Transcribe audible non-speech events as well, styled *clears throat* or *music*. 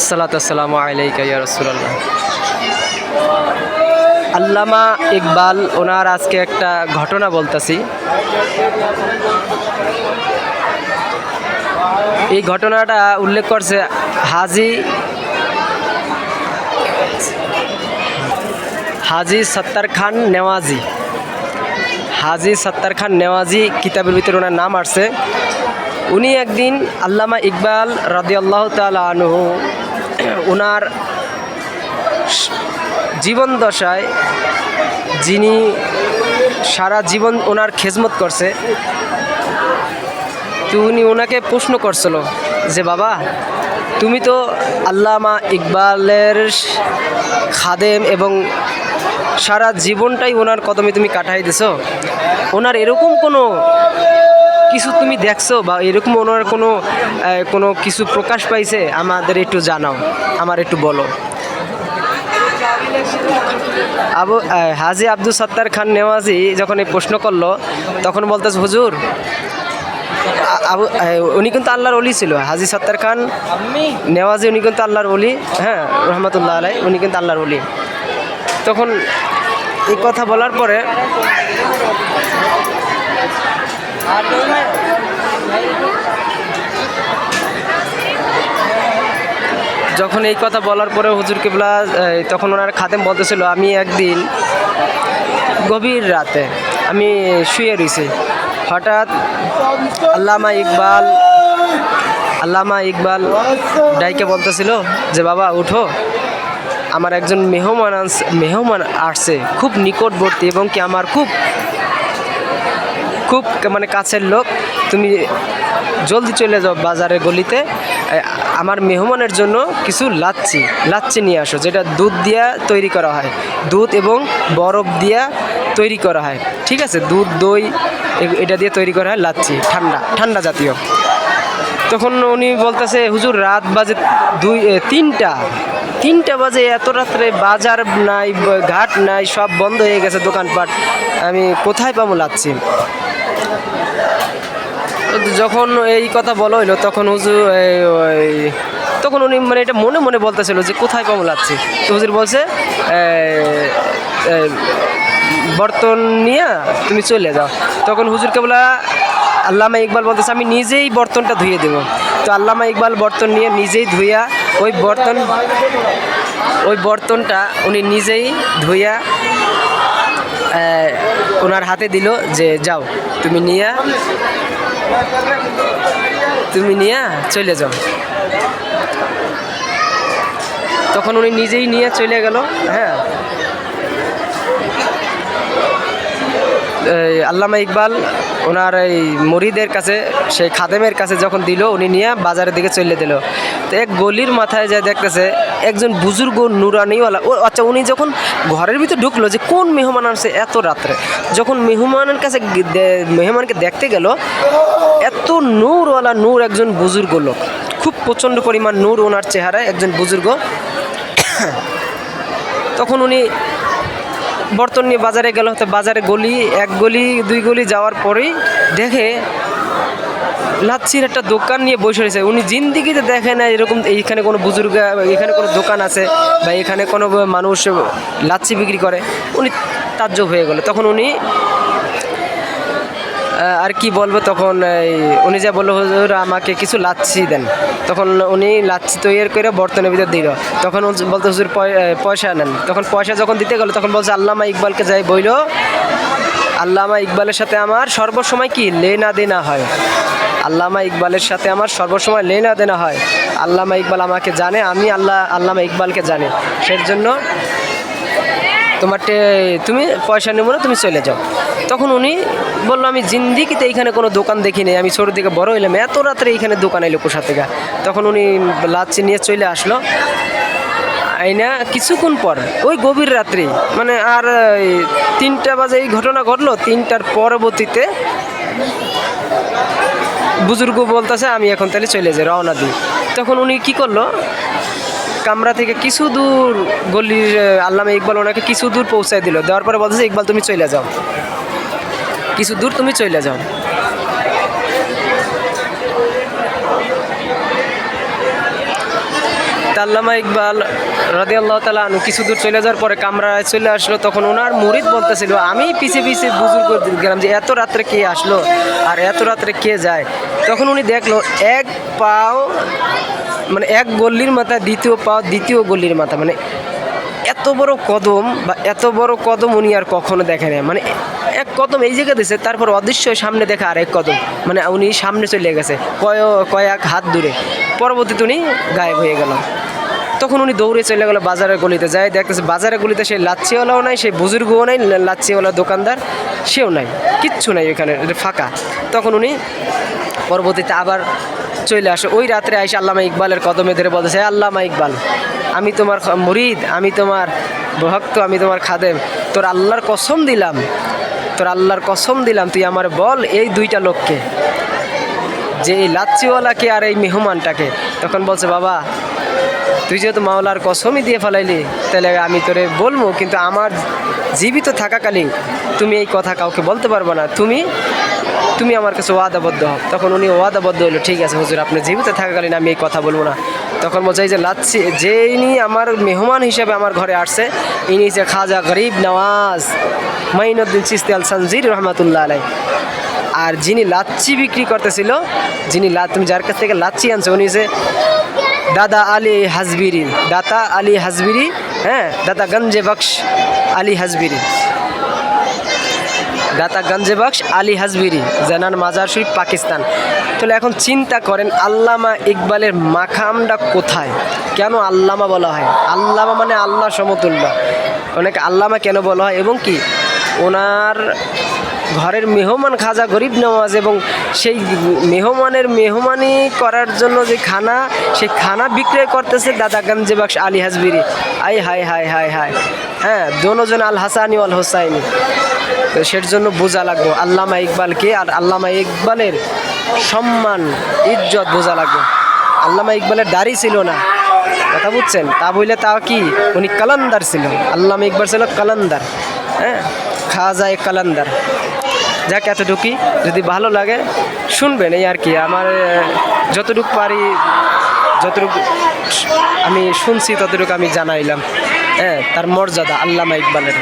আসসালাতু আসসালামু রাসূলুল্লাহ। আল্লামা ইকবাল ওনার আজকে একটা ঘটনা বলতেছি। এই ঘটনাটা উল্লেখ করছে হাজি হাজি সত্তার খান নেওয়াজি। হাজি সত্তার খান নেওয়াজি কিতাবের ভিতরে ওনার নাম আসছে। উনি একদিন আল্লামা ইকবাল রাদিয়াল্লাহু তাআলা আনহু *clears throat* ওনার জীবন দশায় যিনি সারা জীবন ওনার খেজমত করছে, তো উনি ওনাকে প্রশ্ন করছিল যে, বাবা, তুমি তো আল্লামা ইকবালের খাদেম এবং সারা জীবনটাই ওনার কদমে তুমি কাটাই দিছো। ওনার এরকম কোনো কিছু তুমি দেখছ বা এরকম ওনার কোনো কোনো কিছু প্রকাশ পাইছে? আমাদের একটু জানাও, আমার একটু বলো। আবু হাজি আব্দুল সত্তার খান নেওয়াজি যখন এই প্রশ্ন করল, তখন বলতেছে, হুজুর আবু উনি কিন্তু আল্লাহর অলি ছিল। হাজি সত্তার খান নেওয়াজি, উনি কিন্তু আল্লাহর অলি হ্যাঁ রহমতুল্লাহ আলাই উনি কিন্তু আল্লাহর অলি তখন এই কথা বলার পরে যখন এই কথা বলার পরে হুজুর কিবলা তখন ওনার খাদেম বলতেছিল, আমি একদিন গভীর রাতে আমি শুয়ে রয়েছি হঠাৎ আল্লামা ইকবাল আল্লামা ইকবাল ডাইকে বলতেছিল যে, বাবা, উঠো। আমার একজন মেহমান মেহমান আসছে, খুব নিকটবর্তী এবং কি আমার খুব খুব মানে কাছের লোক। তুমি জলদি চলে যাও বাজারে গলিতে। আমার মেহমানের জন্য কিছু লাচ্ছি লাচ্ছি নিয়ে আসো, যেটা দুধ দিয়া তৈরি করা হয়। দুধ এবং বরফ দিয়া তৈরি করা হয়। ঠিক আছে? দুধ, দই এটা দিয়ে তৈরি করা হয় লাচ্ছি, ঠান্ডা ঠান্ডা জাতীয়। তখন উনি বলতেছে, হুজুর, রাত বাজে দুই তিনটা। তিনটা বাজে, এত রাত্রে বাজার নাই, ঘাট নাই, সব বন্ধ হয়ে গেছে দোকানপাট। আমি কোথায় পাবো লাচ্ছি? যখন এই কথা বলা হইল তখন ওই, তখন উনি মানে এটা মনে মনে বলতেছিল যে কোথায় পাবো লাগছে তো হুজুর বলছে বর্তন নিয়ে তুমি চলে যাও। তখন হুজুর কেবলা আল্লামা ইকবাল বলতেছে আমি নিজেই বর্তনটা ধুয়ে দেব। তো আল্লামা ইকবাল বর্তন নিয়ে নিজেই ধুইয়া ওই বর্তন ওই বর্তনটা উনি নিজেই ধুইয়া ওনার হাতে দিল যে, যাও, তুমি নিয়া তুমি নিয়া চলে যাও। তখন উনি নিজেই নিয়ে চলে গেল হ্যাঁ। আল্লামা ইকবাল ওনার এই মুরিদের কাছে, সেই খাদেমের কাছে যখন দিল, উনি নিয়ে বাজারের দিকে চলে দিল। তো এক গলির মাথায় যায় দেখতেছে, একজন বুজুর্গ নুরানিওয়ালা, ও আচ্ছা উনি যখন ঘরের ভিতরে ঢুকলো যে কোন মেহমান আসছে এত রাত্রে, যখন মেহমানের কাছে মেহমানকে দেখতে গেল, এত নূরওয়ালা নূর একজন বুজুর্গ লোক। খুব প্রচণ্ড পরিমাণ নূর ওনার চেহারায় একজন বুজুর্গ। *coughs* তখন উনি বর্তন নিয়ে বাজারে গেল তো বাজারে গলি, এক গলি, দুই গলি যাওয়ার পরেই দেখে লাচ্ছির একটা দোকান নিয়ে বসে রয়েছে। উনি জিন্দিগিতে দেখে না এরকম এইখানে কোনো বুজুর্গ এখানে কোনো দোকান আছে বা এখানে কোনো মানুষ লাচ্ছি বিক্রি করে। উনি তাজ্জব হয়ে গেল। তখন উনি আর কি বলব তখন উনি যা বলল, হুজুর, আমাকে কিছু লাচ্ছি দেন। তখন উনি লাচ্ছি তৈরি করে বর্তনের ভিতর দিল। তখন বলতো, হুজুর পয়সা নেন। তখন পয়সা যখন দিতে গেল, তখন বলছে, আল্লামা ইকবালকে যাই বইল, আল্লামা ইকবালের সাথে আমার সর্বসময় কি লেনা দেনা হয়? আল্লামা ইকবালের সাথে আমার সর্বসময় লেনা দেনা হয়। আল্লামা ইকবাল আমাকে জানে, আমি আল্লাহ, আল্লামা ইকবালকে জানি। সেই জন্য তোমার তুমি পয়সা নেব না, তুমি চলে যাও। তখন উনি বলল আমি জিন্দিগিতে এইখানে কোনো দোকান দেখিনি আমি ছোটো থেকে বড় হইলাম এত রাত্রে এইখানে দোকান এলো কোষা থেকে? তখন উনি লাচ্ছি নিয়ে চলে আসলো। আইনা কিছুক্ষণ পর ওই গভীর রাত্রি মানে আর তিনটা বাজে এই ঘটনা ঘটলো তিনটার পরবর্তীতে বুজুর্গ বলতেছে আমি এখন তাহলে চলে যাই রওনা দিই। তখন উনি কি করল কামরা থেকে কিছু দূর আহ, আল্লামা ইকবাল ওনাকে কিছু দূর পৌঁছায় দিল দেওয়ার পরে বলতেছে ইকবাল তুমি চলে যাও। কিছু দূর তুমি চলে যাও। আল্লামা ইকবাল রাদি আল্লাহ তালা আনু কিছু দূর চলে যাওয়ার পরে কামরায় চলে আসলো, তখন ওনার মুরিদ বলতেছিল, আমি পিছে পিছে বুজুর্গ গেলাম যে এত রাত্রে কে আসলো আর এত রাত্রে কে যায়? তখন উনি দেখল, এক পাও মানে এক গল্লির মাথা, দ্বিতীয় পাও, দ্বিতীয় গল্লির মাথা মানে এত বড় কদম বা এত বড় কদম উনি আর কখনো দেখে না মানে এক কদম এই জায়গা দিয়েছে তারপর অদৃশ্য সামনে দেখা আর এক কদম। মানে উনি সামনে চলে গেছে, কয় কয়েক হাত দূরে। পরবর্তীতে উনি গায়েব হয়ে গেল। তখন উনি দৌড়ে চলে গেল বাজারের গলিতে যায় দেখতেছে বাজারের গলিতে সেই লাচ্ছিওয়ালাও নাই, সেই বুজুর্গও নাই লাচ্ছিওয়ালা দোকানদার সেও নাই, কিচ্ছু নাই এটা ফাঁকা। তখন উনি পরবর্তীতে আবার চলে আসে। ওই রাত্রে আইসে আল্লামা ইকবালের কদমে ধরে বলতেছে "হে আল্লামা ইকবাল, আমি তোমার মুরিদ, আমি তোমার ভক্ত, আমি তোমার খাদেম, তোর আল্লাহর কসম দিলাম তোর আল্লাহর কসম দিলাম, তুই আমার বল এই দুইটা লোককে। যে এই লাচ্ছিওয়ালাকে আর এই মেহমানটাকে। তখন বলছে, বাবা, তুই যেহেতু মাওলার কসমই দিয়ে ফেলাইলি, তাহলে আমি তোরে বলব, কিন্তু আমার জীবিত থাকাকালীন তুমি এই কথা কাউকে বলতে পারবে না। তুমি তুমি আমার কাছে ওয়াদাবদ্ধ হও। তখন উনি ওয়াদাবদ্ধ হলো ঠিক আছে হুজুর, আপনি জীবিত থাকাকালীন আমি এই কথা বলব না। তখন বলছে যে লাচ্ছি যে ইনি আমার মেহমান হিসেবে আমার ঘরে আসছে, ইনি যে খাজা গরিব নওয়াজ মাইনুদ্দিন চিস্তি আল সনজির রহমতুল্লাহ আলাই আর যিনি লাচ্ছি বিক্রি করতেছিল, যিনি তুমি যার কাছ থেকে লাচ্ছি আনছো, উনি যে দাদা আলী হাজবিরি, দাতা আলী হাজবিরি হ্যাঁ দাদা গঞ্জে বক্স আলী হাজবিরি। দাতা গঞ্জে বক্স আলী হাজবিরি জানান মাজার শরীফ, পাকিস্তান। তাহলে এখন চিন্তা করেন, আল্লামা ইকবালের মাখামটা কোথায়? কেন আল্লামা বলা হয়? আল্লামা মানে আল্লাহ সমতুল্য। অনেক আল্লামা কেন বলা হয়? এবং কি, ওনার ঘরের মেহমান খাজা গরিব নওয়াজ এবং সেই মেহমানের মেহমানি করার জন্য যে খানা, সেই খানা বিক্রয় করতেছে দাদা গঞ্জে বাক্স আলী হাজবিরি। আই হাই হাই হাই হাই হ্যাঁ দোনোজন আল হাসানি আল হোসাইনি। তো সের জন্য বোঝা লাগবো। আল্লামা ইকবালকে আর আল্লামা ইকবালের সম্মান, ইজ্জত বোঝা লাগবে। আল্লামা ইকবালের দাড়ি ছিল না, কথা বুঝছেন? তা বললে তা কি? উনি কালান্দার ছিল আল্লামা ইকবাল ছিল কালান্দার হ্যাঁ? খাজা এ কালান্দার। যাক, এতটুকুই। যদি ভালো লাগে, শুনবেন এই আর কি। আমার যতটুকু পারি, যতটুকু আমি শুনছি, ততটুকু আমি জানাইলাম। হ্যাঁ তার মর্যাদা আল্লামা ইকবালের।